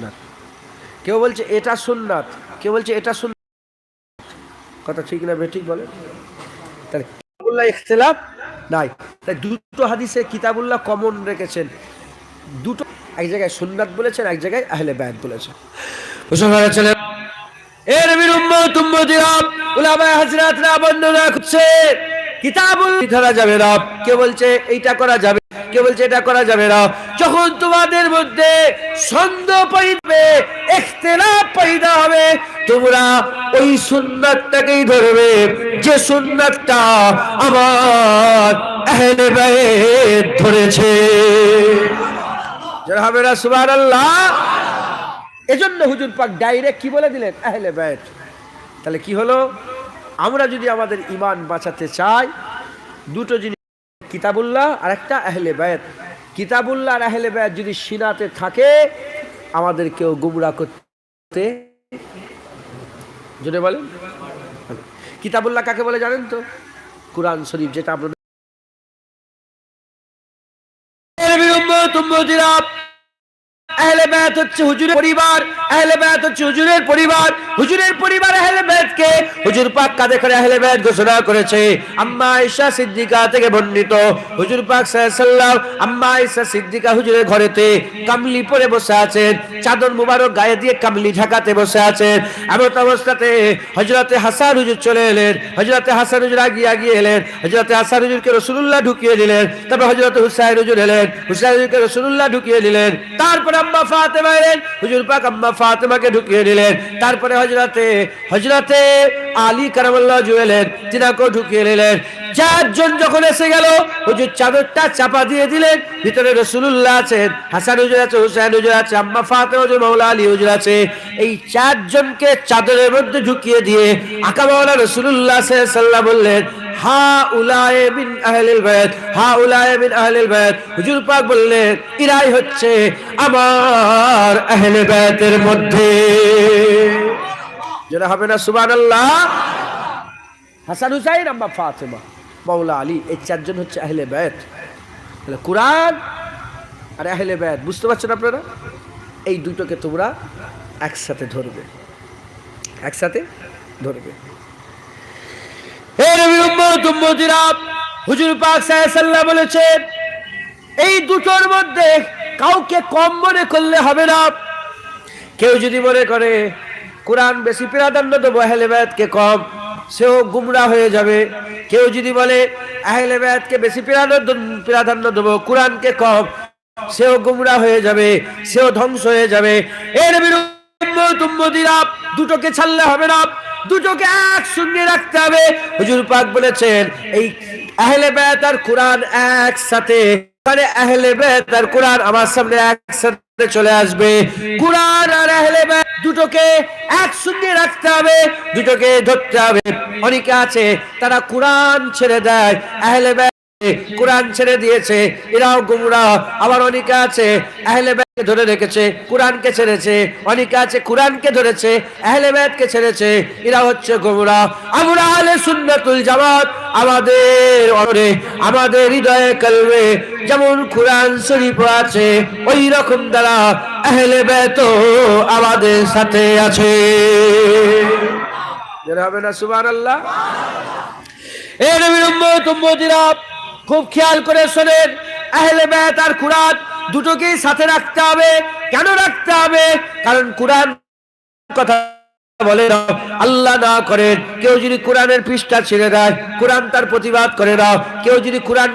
সুন্নাত। কেউ বলছে, এটা সুন্নাত। কেউ বলছে, এটা সুন্নাত। কথা ঠিক না ঠিক বলে। তাহলে কিতাবুল্লাহ নাই। তাই দুটো হাদিসে কিতাবুল্লাহ কমন রেখেছেন। দুটো, এক জায়গায় সুন্নাত বলেছেন, এক জায়গায় আহলে বায়াত বলেছেন। মুসলমানের ছেলে এ নবীর উম্মত, উম্মতিরা উলামা হযরতরা বর্ণনা করছে। কিতাবুল, ধরা যাবে না। কে বলছে, এইটা করা যাবে কে বলছে এটা করা যাবে না? যখন তোমাদের মধ্যে সন্দেহ পড়বে ইখতিলাফ পয়দা হবে, তোমরা ওই সুন্নাতটাকেই ধরবে। যে সুন্নাতটা আমার আহলে বাইত ধরেছে। যারা হবে না, সুবহানাল্লাহ। এজন্য হুজুর পাক ডাইরেক্ট কি বলে দিলেন? আহলে বাইত। তাহলে কি হলো? আমরা যদি আমাদের ইমান বাঁচাতে চাই, দুটো জিনিস কিতাবুল্লাহ আর একটা আহলে বায়াত। কিতাবুল্লাহ আর আহলে বায়াত যদি সিনাতে থাকে আমাদের কেউ গুমরা করতে। যদি বলেন? কিতাবুল্লাহ কাকে বলে জানেন তো? কোরআন শরীফ যেটা আপনাদের আহলে বায়াত হচ্ছে হুজুরের পরিবার, আহলে বায়াত হচ্ছে হুজুরের পরিবার হুজুরের পরিবার আহলে বায়াতকে হুজুর পাক কাঁধে করে আহলে বায়াত ঘোষণা করেছে। আম্মা আয়েশা সিদ্দিকা থেকে বর্ণিত, হুজুর পাক সাল্লাল্লাহু আম্মা আয়েশা সিদ্দিকা হুজুরের ঘরেতে কামলি পরে বসে আছেন, চাদর মুবারক গায়ে দিয়ে কামলি ঢাকাতে বসে আছেন। এমন অবস্থাতে হযরতে হাসান হুজুর চলে এলেন, হযরতে হাসান হুজুর আগিয়ে আগিয়ে এলেন, হযরতে হাসান হুজুরকে রাসূলুল্লাহ ঢুকিয়ে দিলেন, তারপর হযরতে হুসাইন হুজুর এলেন, হুসাইন হুজুরকে রাসূলুল্লাহ ঢুকিয়ে দিলেন। তারপরে আম্মা ফাতেমা এলেন। হুজুর পাক আম্মা ফাতেমাকে ঢুকিয়ে দিলেন। তারপরে হজরতে হজরতে আলী কারামাল্লাহ জুয়েলেন তিনাকেও ঢুকিয়ে নিলেন চারজন যখন এসে গেল, হুজুর চাদরটা চাপা দিয়ে দিলেন। ভিতরে রসুল্লাহ আছেন, হাসান হুজুর আছে, হুসাইন হুজুর আছে, আম্মা ফাতেমা হুজুর, মাওলা আলী হুজুর আছে। এই চারজনকে চাদরের মধ্যে ঢুকিয়ে দিয়ে আকা মাওলা রসুল্লাহ সাল্লাহ বললেন হা উলায়ে মিন আহলিল বাইত হা উলায়ে মিন আহলিল বাইত। হুজুর পাক বললেন, ইরাই হচ্ছে আমার আহলে বাইতের মধ্যে। যেটা হবে না, সুবহানাল্লাহ। হাসান হুসাইন, আম্মা ফাতেমা, মাওলা আলী, এই চারজন হচ্ছে আহলে বাইত। তাহলে কোরআন আর আহলে বাইত, বুঝতে পারছেন আপনারা? এই দুটোকে তোমরা একসাথে ধরবে। একসাথে ধরবে। উম্মত উম্মতিরা হুজুর পাক সাল্লাল্লাহু বলেছেন এই দুটোর মধ্যে কাউকে কম মনে করলে হবে না। কেউ যদি মনে করে, কোরআন বেশি প্রাধান্য দেবো কম, সেও গুমরা হয়ে যাবে। কেউ যদি বলে বেশি প্রাধান্য কোরআনকে কম, সেও গুমরা হয়ে যাবে, সেও ধ্বংস হয়ে যাবে। এর বিরুদ্ধে দুটোকে ছাড়লে হবে না। দুটোকে একসঙ্গে রাখতে হবে। হুজুর পাক বলেছেন, এই আহলে বায়াত আর কোরআন একসাথে মানে আহলে বেত আর কোরআন আমার সামনে একসাথে চলে আসবে। কোরআন আর আহলে বেত দুটোকে এক একসঙ্গে রাখতে হবে, দুটোকে ধরতে হবে। অনেকে আছে, তারা কোরআন ছেড়ে দেয়, আহলে কোরআন ছেড়ে দিয়েছে এরাও গুমরা আবার অনেকে আছে আহলে বেতকে ধরে রেখেছে কোরআনকে ছেড়েছে অনেকে আছে কোরআনকে ধরেছে আহলে বেতকে ছেড়েছে এরা হচ্ছে গুমরা। আমরা আহলে সুন্নাতুল জামাত আমাদের অরে আমাদের হৃদয়ে কলবে যেমন কোরআন শরীফ আছে ওই রকম দ্বারা আহলে বেত আমাদের সাথে আছে। হবে না সুবহানাল্লাহ। এ নবীর উম্মত উম্মতিরা খুব খেয়াল করে শোনেন, আহলে ব্যাত আর কুরআন দুটোকেই সাথে রাখতে হবে। কেন রাখতে হবে? কারণ কুরআন কথা বলে না। আল্লাহ না করেন, কেউ যদি কোরআনের পৃষ্ঠা ছেড়ে দেয়, কোরআন তার প্রতিবাদ করে না। কেউ যদি কোরআন